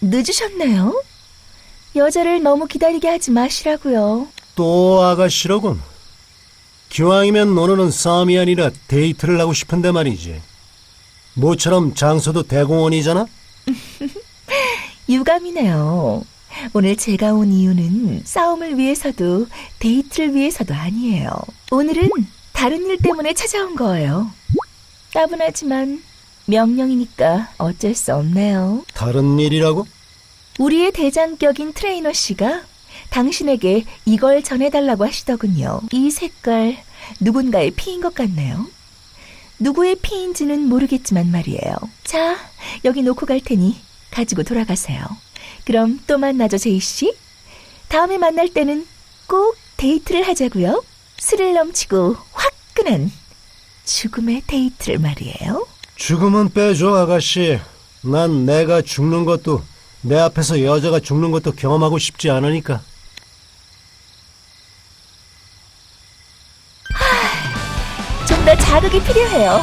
늦으셨네요. 여자를 너무 기다리게 하지 마시라고요. 또 아가씨로군. 기왕이면 오늘은 싸움이 아니라 데이트를 하고 싶은데 말이지. 모처럼 장소도 대공원이잖아? 유감이네요. 오늘 제가 온 이유는 싸움을 위해서도 데이트를 위해서도 아니에요. 오늘은 다른 일 때문에 찾아온 거예요. 따분하지만 명령이니까 어쩔 수 없네요. 다른 일이라고? 우리의 대장격인 트레이너 씨가 당신에게 이걸 전해달라고 하시더군요. 이 색깔 누군가의 피인 것 같네요. 누구의 피인지는 모르겠지만 말이에요. 자, 여기 놓고 갈 테니 가지고 돌아가세요. 그럼 또 만나죠, 제이 씨. 다음에 만날 때는 꼭 데이트를 하자고요. 스릴 넘치고 화끈한 죽음의 데이트를 말이에요. 죽음은 빼줘, 아가씨. 난 내가 죽는 것도, 내 앞에서 여자가 죽는 것도 경험하고 싶지 않으니까. 좀 더 자극이 필요해요.